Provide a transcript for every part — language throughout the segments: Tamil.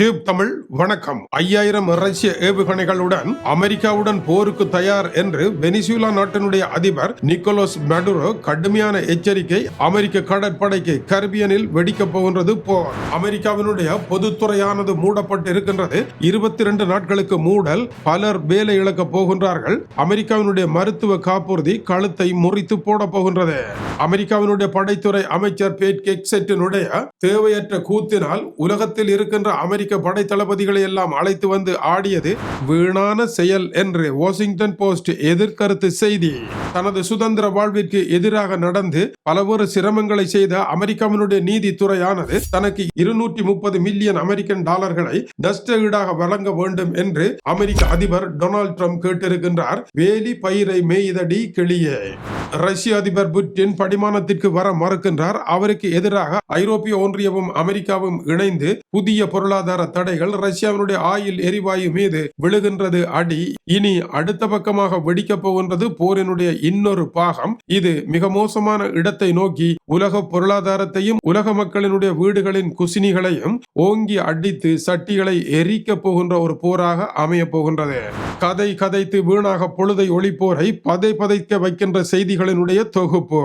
டியூப் தமிழ் வணக்கம். ஐயாயிரம் ரஷ்ய ஏவுகணைகளுடன் அமெரிக்காவுடன் போருக்கு தயார் என்று வெனிசுலா நாட்டினுடைய அதிபர் நிக்கோலஸ் மெடுரோ கடுமையான எச்சரிக்கை அமெரிக்க கடற்படைக்கு கரிபியனில் வெடிக்கப் போகின்றது போர் அமெரிக்காவினுடைய பொதுத்துறையானது மூடப்பட்டு இருக்கின்றது இருபத்தி ரெண்டு நாட்களுக்கு மூடல் பலர் வேலை இழக்கப் போகின்றார்கள். அமெரிக்காவினுடைய மருத்துவ காப்புறுதி கழுத்தை முறித்து போட போகின்றது. அமெரிக்காவினுடைய படைத்துறை அமைச்சர் பேட் கெக்செட்டினுடைய தேவையற்ற கூத்தினால் உலகத்தில் இருக்கின்ற அமெரிக்க அமெரிக்க படை தளபதிகளை எல்லாம் அழைத்து வந்து ஆடியது வீணான செயல் என்று வாஷிங்டன் போஸ்ட் எதிர்கருத்து செய்தி. தனது சுதந்திர வாழ்விற்கு எதிராக நடந்து பலவேறு சிரமங்களை செய்த அமெரிக்காவினுடைய நீதித்துறையானது தனக்கு இருநூற்றி முப்பது மில்லியன் அமெரிக்கன் டாலர்களை நஷ்ட ஈடாக வழங்க வேண்டும் என்று அமெரிக்க அதிபர் டொனால்ட் ட்ரம்ப் கேட்டிருக்கின்றார். வேலி பயிரை மேய்தடி கிளியே. ரஷ்ய அதிபர் புட்டின் படிமானத்திற்கு வர மறுக்கின்றார். அவருக்கு எதிராக ஐரோப்பிய ஒன்றியமும் அமெரிக்காவும் இணைந்து புதிய பொருளாதார பொருளாதார தடைகள் ரஷ்யாவினுடைய ஆயில் எரிவாயு மீது விழுகின்றது. அடி இனி அடுத்த பக்கமாக வெடிக்கப் போகின்றது போரினுடைய இன்னொரு பாகம். இது மிக மோசமான இடத்தை நோக்கி உலக பொருளாதாரத்தையும் உலக மக்களினுடைய வீடுகளின் குசினிகளையும் ஓங்கி அடித்து சட்டிகளை எரிக்க போகின்ற ஒரு போராக அமைய போகின்றது. கதை கதைத்து வீணாக பொழுதை ஒளிப்போரை பதை பதைக்க வைக்கின்ற செய்திகளினுடைய தொகுப்பு.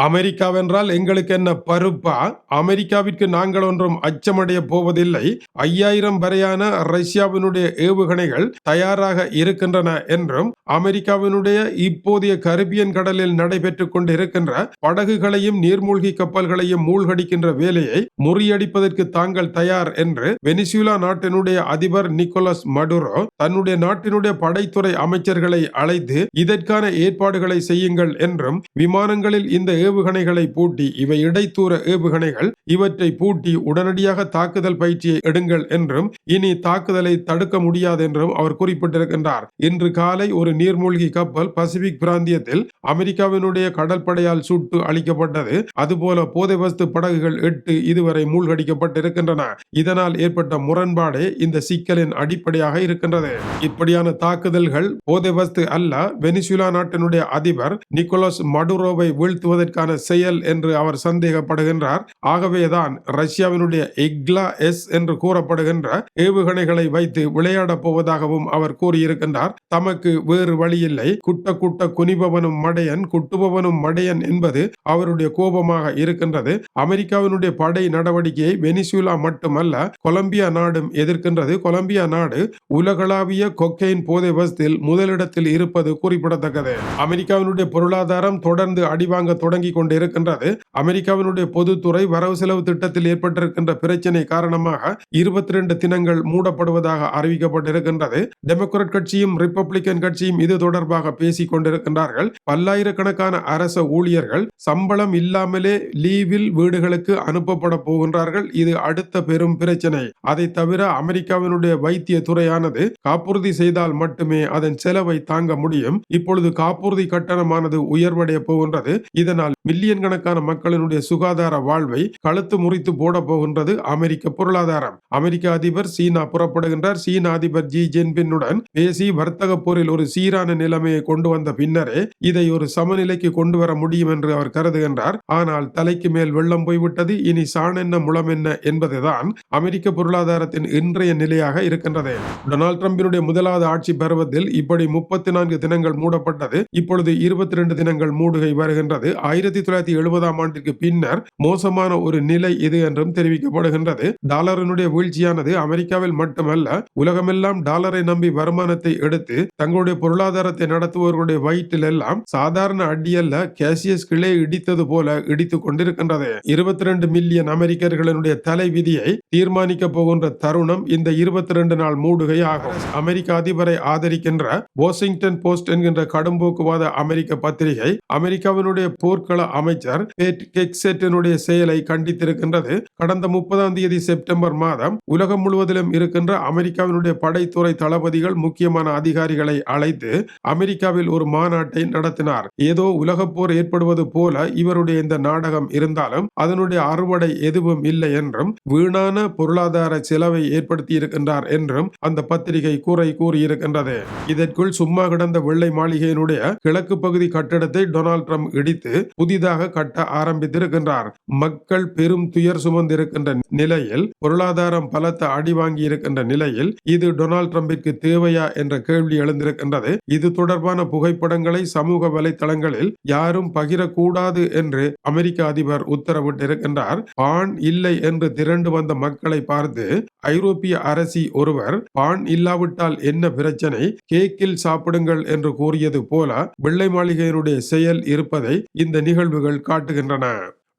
அமெரிக்காவென்றால் எங்களுக்கு என்ன பருப்பா? அமெரிக்காவிற்கு நாங்கள் ஒன்றும் அச்சமடைய போவதில்லை. ஐயாயிரம் வரையான ரஷ்யாவினுடைய ஏவுகணைகள் தயாராக இருக்கின்றன என்றும் அமெரிக்காவினுடைய இப்போதைய கரிபியன் கடலில் நடைபெற்று கொண்டிருக்கின்ற படகுகளையும் நீர்மூழ்கி கப்பல்களையும் மூழ்கடிக்கின்ற வேலையை முறியடிப்பதற்கு தாங்கள் தயார் என்று வெனிசுலா நாட்டினுடைய அதிபர் நிக்கோலஸ் மடுரோ தன்னுடைய நாட்டினுடைய படைத்துறை அமைச்சர்களை அழைத்து இதற்கான ஏற்பாடுகளை செய்யுங்கள் என்றும் விமானங்களில் இந்த ஏவுகணைகளை பூட்டி இவை இடைத்தூர ஏவுகணைகள் இவற்றை பூட்டி உடனடியாக தாக்குதல் பயிற்சியை எடுங்கள் என்றும் இனி தாக்குதலை தடுக்க முடியாது என்றும் அவர் குறிப்பிட்டிருக்கின்றார். இன்று காலை ஒரு நீர்மூழ்கி கப்பல் பசிபிக் பிராந்தியத்தில் அமெரிக்காவினுடைய கடற்படையால் சுட்டு அளிக்கப்பட்டது அதுபோல போதை வஸ்து படகுகள் எட்டு இதுவரை மூழ்கடிக்கப்பட்டிருக்கின்றன. இதனால் ஏற்பட்ட முரண்பாடே இந்த சிக்கலின் அடிப்படையாக இருக்கின்றது. இப்படியான தாக்குதல்கள் போதை வஸ்து அல்ல வெனிசுலா நாட்டினுடைய அதிபர் நிக்கோலஸ் மடுரோவை வீழ்த்துவதற்கு வீழ்த்துவதற்கான செயல் என்று அவர் சந்தேகப்படுகின்றார். ஆகவேதான் ரஷ்யாவினுடைய எக்லா எஸ் என்று கூறப்படுகின்ற ஏவுகணைகளை வைத்து விளையாடப் போவதாகவும் அவர் கூறியிருக்கின்றார். தமக்கு வேறு வழியில்லை. குட்ட குட்ட குனிபவனும் மடையன் குட்டுபவனும் மடையன் என்பது அவருடைய கோபமாக இருக்கின்றது. அமெரிக்காவினுடைய படை நடவடிக்கையை வெனிசுலா மட்டுமல்ல கொலம்பியா நாடும் எதிர்க்கின்றது. கொலம்பியா நாடு உலகளாவிய கொக்கைன் போதை வசத்தில் முதலிடத்தில் இருப்பது குறிப்பிடத்தக்கது. அமெரிக்காவினுடைய பொருளாதாரம் தொடர்ந்து அடிவாங்க தொடங்கி கொண்டிருக்கின்றது அமெரிக்காவினுடைய பொதுத்துறை வரவு செலவு திட்டத்தில் ஏற்பட்டிருக்கின்ற பிரச்சனை காரணமாக இருபத்தி ரெண்டு தினங்கள் மூடப்படுவதாக அறிவிக்கப்பட்டிருக்கின்றது. டெமோக்ராட் கட்சியும் ரிப்பப்ளிகன் கட்சியும் இது தொடர்பாக பேசிக் கொண்டிருக்கின்றார்கள். பல்லாயிரக்கணக்கான அரச ஊழியர்கள் சம்பளம் இல்லாமலே லீவில் வீடுகளுக்கு அனுப்பப்பட போகின்றார்கள். இது அடுத்த பெரும் பிரச்சனை. அதை தவிர அமெரிக்காவினுடைய வைத்திய துறையானது காப்புறுதி செய்தால் மட்டுமே அதன் செலவை தாங்க முடியும். இப்பொழுது காப்புறுதி கட்டணமானது உயர்வடைய போகின்றது. இதனால் மில்லியன் கணக்கான மக்களினுடைய சுகாதார வாழ்வை கழுத்து முறித்து போட போகின்றது அமெரிக்க பொருளாதாரம். அமெரிக்க அதிபர் சீனா புறப்படுகின்றார். சீன அதிபர் ஜி ஜின்பின்னுடன் பேசி வர்த்தக போரில் ஒரு சீரான நிலைமையை கொண்டு வந்த பின்னரே இதை ஒரு சமநிலைக்கு கொண்டு வர முடியும் என்று அவர் கருதுகின்றார். ஆனால் தலைக்கு மேல் வெள்ளம் போய்விட்டது. இனி சாணென்ன முளம் என்ன என்பதுதான் அமெரிக்க பொருளாதாரத்தின் இன்றைய நிலையாக இருக்கின்றது. டொனால்ட் ட்ரம்பினுடைய முதலாவது ஆட்சி பருவத்தில் இப்படி முப்பத்தி நான்கு தினங்கள் மூடப்பட்டது. இப்பொழுது இருபத்தி ரெண்டு தினங்கள் மூடுகை வருகின்றது. ஆயிரத்தி தொள்ளாயிரத்தி எழுபதாம் ஆண்டிற்கு பின்னர் மோசமான ஒரு நிலை இது என்றும் தெரிவிக்கப்படுகின்றது. டாலரனுடைய வீழ்ச்சியானது அமெரிக்காவில் மட்டுமல்ல உலகமெல்லாம் டாலரை நம்பி வருமானத்தை எடுத்து தங்களுடைய பொருளாதாரத்தை நடத்துபவர்களுடைய வயிற்றில் எல்லாம் சாதாரண அடியல்ல கேசியஸ் கிளை இடித்தது போல இடித்துக் கொண்டிருக்கின்றது. இருபத்தி ரெண்டு மில்லியன் அமெரிக்கர்களினுடைய தலை விதியை தீர்மானிக்க போகின்ற தருணம் இந்த இருபத்தி ரெண்டு நாள் மூடுகை ஆகும். அமெரிக்க அதிபரை ஆதரிக்கின்ற வாஷிங்டன் போஸ்ட் என்கின்ற கடும்போக்குவாத அமெரிக்க பத்திரிகை அமெரிக்காவினுடைய போர்க்கள அமைச்சர் பேட் கெக்செட்டினுடைய செயலை கண்டித்திருக்கின்றது. கடந்த முப்பதாம் தேதி செப்டம்பர் மாதம் உலகம் முழுவதிலும் இருக்கின்ற அமெரிக்காவினுடைய படைத்துறை தளபதிகள் முக்கியமான அதிகாரிகளை அழைத்து அமெரிக்காவில் ஒரு மாநாட்டை நடத்தினார். ஏதோ உலகப் போர் ஏற்படுவது போல இவருடைய இந்த நாடகம் இருந்தாலும் அதனுடைய அறுவடை எதுவும் இல்லை என்றும் வீணான பொருளாதார செலவை ஏற்படுத்தி இருக்கின்றார் என்றும் அந்த பத்திரிகை கூரை கூறியிருக்கின்றது. இதற்குள் சும்மா கிடந்த வெள்ளை மாளிகையினுடைய கிழக்கு பகுதி கட்டிடத்தை டொனால்ட் ட்ரம்ப் இடித்து புதிதாக கட்ட ஆரம்பித்திருக்கின்றார். மக்கள் பெரும் துயர் சுமந்திருக்கின்ற நிலையில் பொருளாதாரம் பலத்த அடி வாங்கி இருக்கின்ற நிலையில் இது டொனால்ட் ட்ரம்பிற்கு தேவையா என்ற கேள்வி எழுந்திருக்கின்றது. இது தொடர்பான புகைப்படங்களை சமூக வலைத்தளங்களில் யாரும் பகிரக்கூடாது என்று அமெரிக்க அதிபர் உத்தரவிட்டிருக்கின்றார். பான் இல்லை என்று திரண்டு வந்த மக்களை பார்த்து ஐரோப்பிய அரசி ஒருவர் பான் இல்லாவிட்டால் என்ன பிரச்சனை? கேக்கில் சாப்பிடுங்கள் என்று கூறியது போல வெள்ளை மாளிகையினுடைய செயல் இருப்பதை இந்த நிகழ்வுகள் காட்டுகின்றன.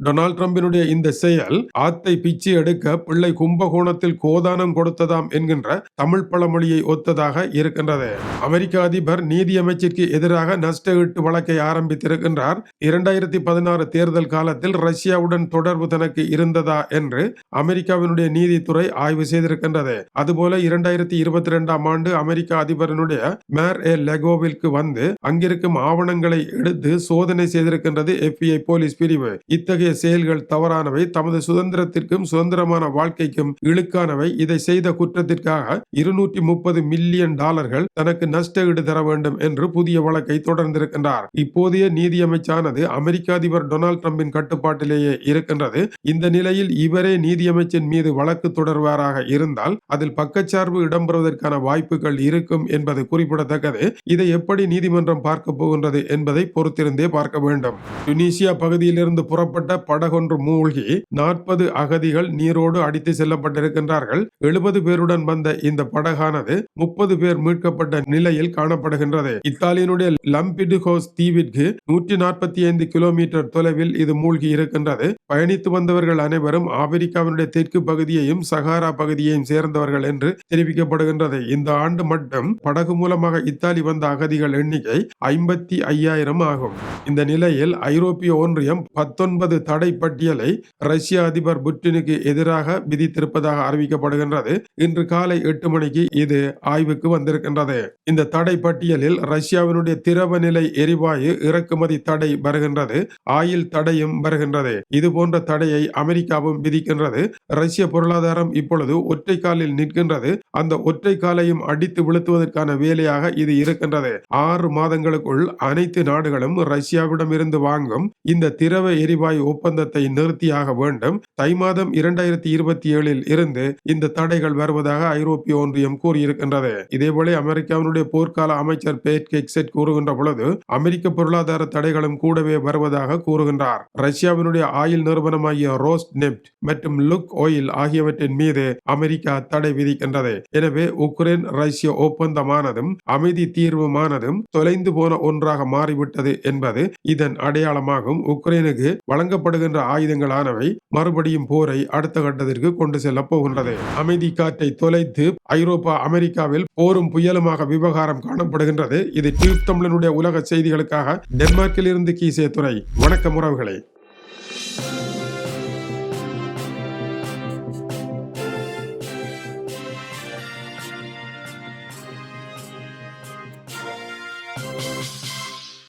டொனால்ட் ட்ரம்பினுடைய இந்த செயல் ஆத்தை பிச்சு எடுக்க பிள்ளை கும்பகோணத்தில் கோதானம் கொடுத்ததாம் என்கின்ற தமிழ் பழமொழியை ஒத்ததாக இருக்கின்றது. அமெரிக்க அதிபர் நீதியமைச்சிற்கு எதிராக நஷ்ட ஈட்டு வழக்கை ஆரம்பித்திருக்கின்றார். இரண்டாயிரத்தி பதினாறு தேர்தல் காலத்தில் ரஷ்யாவுடன் தொடர்பு தனக்கு இருந்ததா என்று அமெரிக்காவினுடைய நீதித்துறை ஆய்வு செய்திருக்கின்றது. அதுபோல இரண்டாயிரத்தி இருபத்தி ரெண்டாம் ஆண்டு அமெரிக்க அதிபரினுடைய மேர் ஏ லெகோவிற்கு வந்து அங்கிருக்கும் ஆவணங்களை எடுத்து சோதனை செய்திருக்கின்றது எஃபிஐ போலீஸ் பிரிவு. இத்தகைய செயல்கள் தவறானவை தமது சுதந்திரத்திற்கும் சுதந்திரமான வாழ்க்கைக்கும் இழுக்கானவை. இதை செய்த குற்றத்திற்காக இருநூற்றி முப்பது மில்லியன் டாலர்கள் தனக்கு நஷ்ட ஈடு தர வேண்டும் என்று புதிய வழக்கை தொடர்ந்திருக்கின்றார். இப்போதைய நீதியமைச்சானது அமெரிக்க அதிபர் டொனால்ட் ட்ரம்பின் கட்டுப்பாட்டிலேயே இருக்கின்றது. இந்த நிலையில் இவரே நீதியமைச்சின் மீது வழக்கு தொடர்வாராக இருந்தால் அதில் பக்கச்சார்பு இடம்பெறுவதற்கான வாய்ப்புகள் இருக்கும் என்பது குறிப்பிடத்தக்கது. இதை எப்படி நீதிமன்றம் பார்க்க போகின்றது என்பதை பொறுத்திருந்தே பார்க்க வேண்டும். டுனீசியா பகுதியிலிருந்து புறப்பட்ட படகொன்று மூழ்கி நாற்பது அகதிகள் நீரோடு அடித்து செல்லப்பட்டிருக்கின்றார்கள். எழுபது பேருடன் வந்த இந்த படகானது முப்பது பேர் மீட்கப்பட்ட நிலையில் காணப்படுகின்றது. இத்தாலியினுடைய லம்பிடுகோஸ் தீவிற்கு நூற்றி நாற்பத்தி ஐந்து கிலோமீட்டர் தொலைவில் இது மூழ்கி இருக்கின்றது. பயணித்து வந்தவர்கள் அனைவரும் ஆப்பிரிக்காவினுடைய தெற்கு பகுதியையும் சகாரா பகுதியையும் சேர்ந்தவர்கள் என்று தெரிவிக்கப்படுகின்றது. இந்த ஆண்டு மட்டும் படகு மூலமாக இத்தாலி வந்த அகதிகள் எண்ணிக்கை ஐம்பத்தி ஐயாயிரம் ஆகும். இந்த நிலையில் ஐரோப்பிய ஒன்றியம் பத்தொன்பது தடை பட்டியலை ரஷ்ய அதிபர் புட்டினுக்கு எதிராக விதித்திருப்பதாக அறிவிக்கப்படுகின்றது. இன்று காலை எட்டு மணிக்கு இது ஆய்வுக்கு வந்திருக்கின்றது. இந்த தடை பட்டியலில் ரஷ்யாவினுடைய திரவ நிலை எரிவாயு இறக்குமதி தடை வருகின்றது. ஆயில் தடையும் வருகின்றது. இது போன்ற தடையை அமெரிக்காவும் விதிக்கின்றது. ரஷ்ய பொருளாதாரம் இப்பொழுது ஒற்றை காலில் நிற்கின்றது. அந்த ஒற்றை காலையும் அடித்து விழுத்துவதற்கான வேலையாக இது இருக்கின்றது. ஆறு மாதங்களுக்குள் அனைத்து நாடுகளும் ரஷ்யாவிடம் இருந்து வாங்கும் இந்த திரவ எரிவாயு ஒப்பந்தத்தை நிறுத்தியாக வேண்டும். தை மாதம் இரண்டாயிரத்தி இருபத்தி ஏழில் இருந்து இந்த தடைகள் வருவதாக ஐரோப்பிய ஒன்றியம் கூறியிருக்கின்றது. இதேபோல அமெரிக்காவினுடைய போர்க்கால அமைச்சர் பேட் கெக்செட் கூறுகின்ற பொழுது அமெரிக்க பொருளாதார தடைகளும் கூடவே வருவதாக கூறுகின்றார். ரஷ்யாவினுடைய ஆயில் நிறுவனமாகிய ரோஸ்ட் நெப்ட் மற்றும் லுக் ஆயில் ஆகியவற்றின் மீது அமெரிக்கா தடை விதிக்கின்றது. எனவே உக்ரைன் ரஷ்ய ஒப்பந்தமானதும் அமைதி தீர்வுமானதும் தொலைந்து போன ஒன்றாக மாறிவிட்டது என்பது இதன் அடையாளமாகும். உக்ரைனுக்கு வழங்க வழங்கப்படுகின்ற ஆயுதங்களானவை மறுபடியும் போரை அடுத்த கட்டத்திற்கு கொண்டு செல்ல போகின்றது. அமைதி காற்றை தொலைத்து ஐரோப்பா அமெரிக்காவில் போரும் புயலுமாக விவகாரம் காணப்படுகின்றது. இது டியூப் தமிழனுடைய உலக செய்திகளுக்காக டென்மார்க்கில் இருந்து கீசே துறை வணக்கம் உறவுகளே.